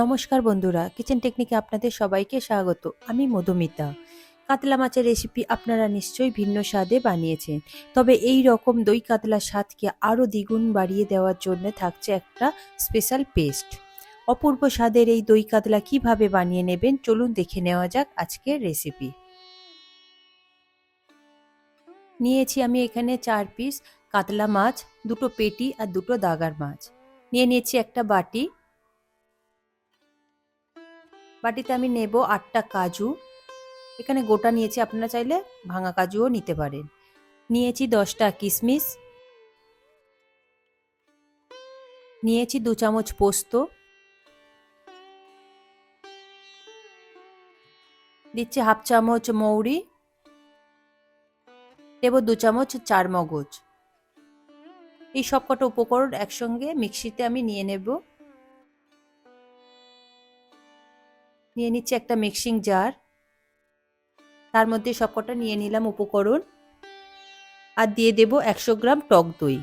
নমস্কার বন্ধুরা কিচেন টেকনিকে আপনাদের সবাইকে স্বাগত। আমি মধুমিতা। কাতলা মাছের রেসিপি আপনারা নিশ্চয়ই ভিন্ন স্বাদে বানিয়েছেন। তবে এই রকম দই কাতলার স্বাদকে আরও দ্বিগুণ বাড়িয়ে দেওয়ার জন্য থাকছে একটা স্পেশাল পেস্ট অপূর্ব স্বাদের এই দই কাতলা কীভাবে বানিয়ে নেবেন, চলুন দেখে নেওয়া যাক আজকের রেসিপি নিয়েছি আমি এখানে চার পিস কাতলা মাছ, দুটো পেটি আর দুটো দাগার মাছ। নিয়ে নিয়েছি একটা বাটি। বাটিতে আমি নেব আটটা কাজু। এখানে গোটা নিয়েছি, আপনারা চাইলে ভাঙা কাজুও নিতে পারেন। নিয়েছি দশটা কিশমিশ নিয়েছি দু চামচ পোস্ত। দিচ্ছি হাফ চামচ মৌরি। দেব দু চামচ চার মগজ এই সব কটা উপকরণ একসঙ্গে মিক্সিতে আমি নিয়ে নেব। নিয়ে নিচ্ছি একটা মিক্সিং জার তার মধ্যে সবকটা নিয়ে নিলাম উপকরণ। আর দিয়ে দেব একশো গ্রাম টক দই।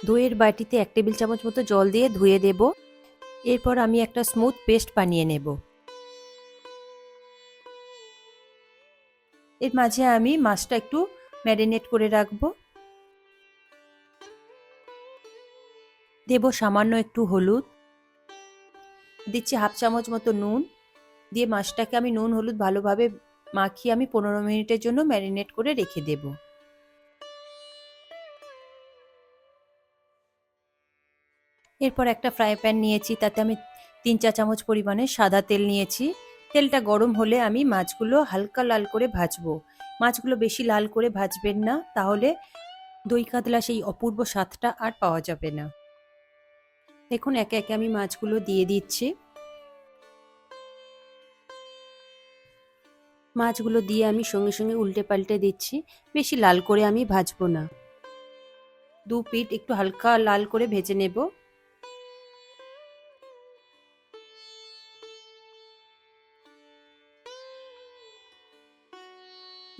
দইয়ের বাটিতে এক টেবিল চামচ মতো জল দিয়ে ধুয়ে দেব। এরপর আমি একটা স্মুথ পেস্ট বানিয়ে নেব। এর মাঝে আমি মাছটা একটু ম্যারিনেট করে রাখব। দেব সামান্য একটু হলুদ। দিচ্ছি হাফ চামচ মতো নুন। দিয়ে মাছটাকে আমি নুন হলুদ ভালোভাবে মাখিয়ে আমি পনেরো মিনিটের জন্য ম্যারিনেট করে রেখে দেব। এরপর একটা ফ্রাই প্যান নিয়েছি, তাতে আমি তিন চা চামচ পরিমাণে সাদা তেল নিয়েছি। তেলটা গরম হলে আমি মাছগুলো হালকা লাল করে ভাজবো। মাছগুলো বেশি লাল করে ভাজবেন না, তাহলে দই কাতলা সেই অপূর্ব স্বাদটা আর পাওয়া যাবে না। দেখুন, একে একে আমি মাছগুলো দিয়ে দিচ্ছি। মাছগুলো দিয়ে আমি সঙ্গে সঙ্গে উল্টে পাল্টে দিচ্ছি। বেশি লাল করে আমি ভাজবো না। দু পিঠ একটু হালকা লাল করে ভেজে নেব।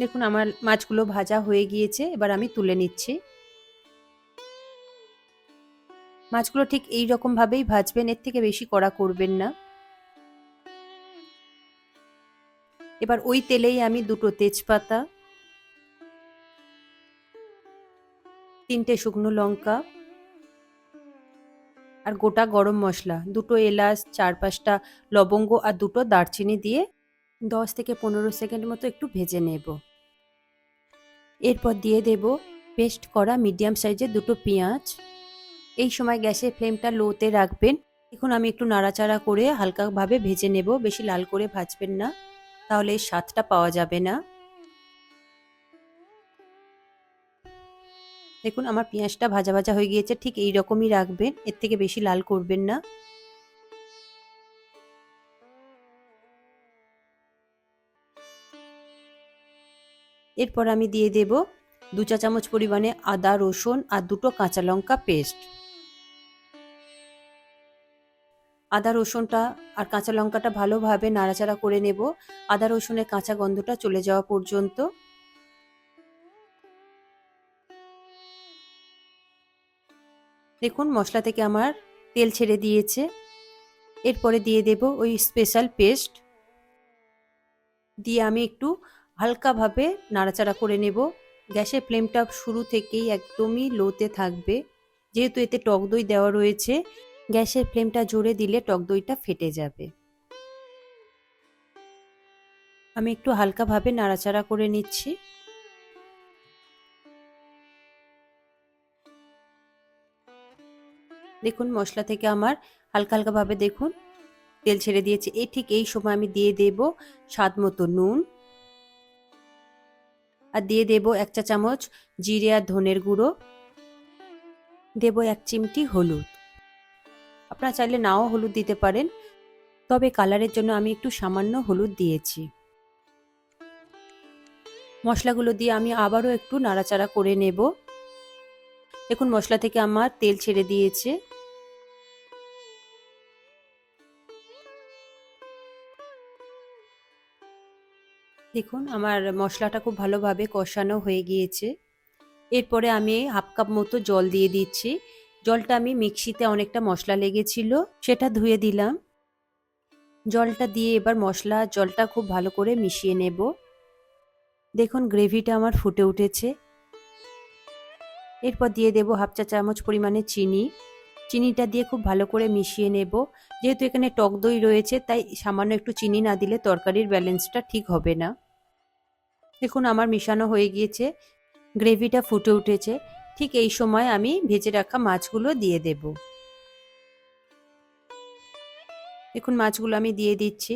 দেখুন, আমার মাছগুলো ভাজা হয়ে গিয়েছে। এবার আমি তুলে নিচ্ছি। মাছগুলো ঠিক এই রকম ভাবেই ভাজবেন, এর থেকে বেশি কড়া করবেন না। এবার ওই তেলেই আমি দুটো তেজপাতা, তিনটে শুকনো লঙ্কা আর গোটা গরম মশলা। দুটো এলাচ, চার পাঁচটা লবঙ্গ আর দুটো দারচিনি দিয়ে দশ থেকে পনেরো সেকেন্ড মতো একটু ভেজে নেব। এরপর দিয়ে দেব পেস্ট করা মিডিয়াম সাইজের দুটো পেঁয়াজ। এই সময় গ্যাসের ফ্লেমটা লোতে রাখবেন। এখন আমি একটু নাড়াচাড়া করে হালকাভাবে ভেজে নেব, বেশি লাল করে ভাজবেন না, তাহলে স্বাদটা পাওয়া যাবে না। দেখুন, আমার পেঁয়াজটা ভাজা ভাজা হয়ে গিয়েছে, ঠিক এই রকমই রাখবেন, এর থেকে বেশি লাল করবেন না। এরপর আমি দিয়ে দেব দু চা চামচ পরিমাণে আদা রসুন আর দুটো কাঁচা লঙ্কা পেস্ট। আদা রসুনটা আর কাঁচা লঙ্কাটা ভালোভাবে নাড়াচাড়া করে নেব। আদা রসুনের কাঁচা গন্ধটা চলে যাওয়া পর্যন্ত। দেখুন, মশলা থেকে আমার তেল ছেড়ে দিয়েছে। এরপরে দিয়ে দেব ওই স্পেশাল পেস্ট। দিয়ে আমি একটু হালকাভাবে নাড়াচাড়া করে নেব। গ্যাসের ফ্লেমটা শুরু থেকেই একদমই লোতে থাকবে। যেহেতু এতে টক দই দেওয়া রয়েছে গ্যাসের ফ্লেমটা জোরে দিলে টক দইটা ফেটে যাবে। আমি একটু হালকাভাবে নাড়াচাড়া করে নিচ্ছি। দেখুন, মশলা থেকে আমার হালকা হালকাভাবে দেখুন, তেল ছেড়ে দিয়েছে। এই ঠিক এই সময় আমি দিয়ে দেব স্বাদ মতো নুন। আর দিয়ে দেব এক চা চামচ জিরে আর ধনের গুঁড়ো। দেব এক চিমটি হলুদ। আপনারা চাইলে নাও হলুদ দিতে পারেন, তবে কালারের জন্য আমি একটু সামান্য হলুদ দিয়েছি। মশলাগুলো দিয়ে আমি আবারও একটু নাড়াচাড়া করে নেব। দেখুন, মশলা থেকে আমার তেল ছেড়ে দিয়েছে। দেখুন, আমার মশলাটা খুব ভালোভাবে কষানো হয়ে গিয়েছে। এরপরে আমি হাফ কাপ মতো জল দিয়ে দিচ্ছি। জলটা আমি মিক্সিতে অনেকটা মশলা লেগেছিল, সেটা ধুয়ে দিলাম। জলটা দিয়ে এবার মশলা, জলটা খুব ভালো করে মিশিয়ে নেব। দেখুন, গ্রেভিটা আমার ফুটে উঠেছে। এরপর দিয়ে দেব হাফ চা চামচ পরিমাণে চিনি। চিনিটা দিয়ে খুব ভালো করে মিশিয়ে নেব। যেহেতু এখানে টক দই রয়েছে, তাই সামান্য একটু চিনি না দিলে তরকারির ব্যালেন্সটা ঠিক হবে না। দেখুন, আমার মিশানো হয়ে গিয়েছে। গ্রেভিটা ফুটে উঠেছে। ঠিক এই সময় আমি ভেজে রাখা মাছগুলো দিয়ে দেব। দেখুন, মাছগুলো আমি দিয়ে দিচ্ছি।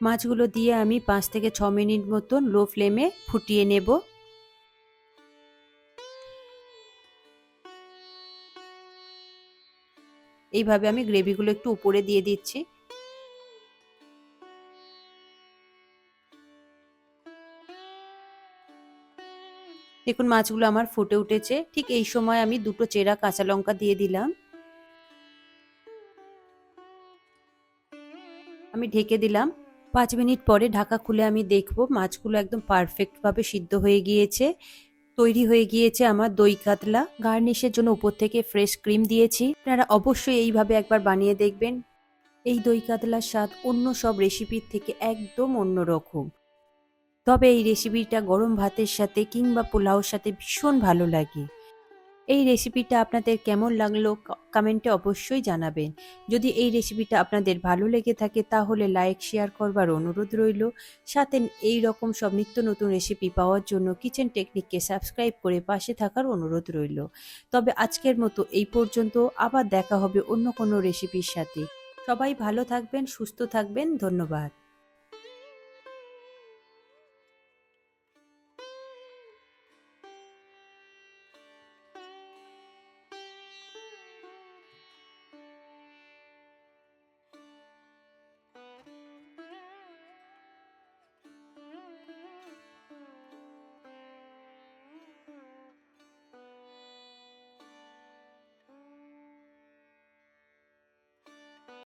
মাছগুলো দিয়ে আমি পাঁচ থেকে ছ মিনিট মতন লো ফ্লেমে ফুটিয়ে নেব। এইভাবে আমি গ্রেভিগুলো একটু উপরে দিয়ে দিচ্ছি। দেখুন, মাছগুলো আমার ফুটে উঠেছে। ঠিক এই সময় আমি দুটো চেরা কাঁচা লঙ্কা দিয়ে দিলাম। আমি ঢেকে দিলাম। পাঁচ মিনিট পরে ঢাকা খুলে আমি দেখব, মাছগুলো একদম পারফেক্টভাবে সিদ্ধ হয়ে গিয়েছে। তৈরি হয়ে গিয়েছে আমার দই কাতলা। গার্নিশের জন্য উপর থেকে ফ্রেশ ক্রিম দিয়েছি। আপনারা অবশ্যই এইভাবে একবার বানিয়ে দেখবেন। এই দই কাতলার স্বাদ অন্য সব রেসিপির থেকে একদম অন্য রকম তবে এই রেসিপিটা গরম ভাতের সাথে কিংবা পোলাওর সাথে ভীষণ ভালো লাগে। এই রেসিপিটা আপনাদের কেমন লাগল কমেন্টে অবশ্যই জানাবেন। যদি এই রেসিপিটা আপনাদের ভালো লেগে থাকে তাহলে লাইক শেয়ার করবার অনুরোধ রইল। সাথে এই রকম সব নিত্য নতুন রেসিপি পাওয়ার জন্য কিচেন টেকনিককে সাবস্ক্রাইব করে পাশে থাকার অনুরোধ রইল। তবে আজকের মতো এই পর্যন্ত, আবার দেখা হবে অন্য কোনো রেসিপির সাথে। সবাই ভালো থাকবেন, সুস্থ থাকবেন, ধন্যবাদ।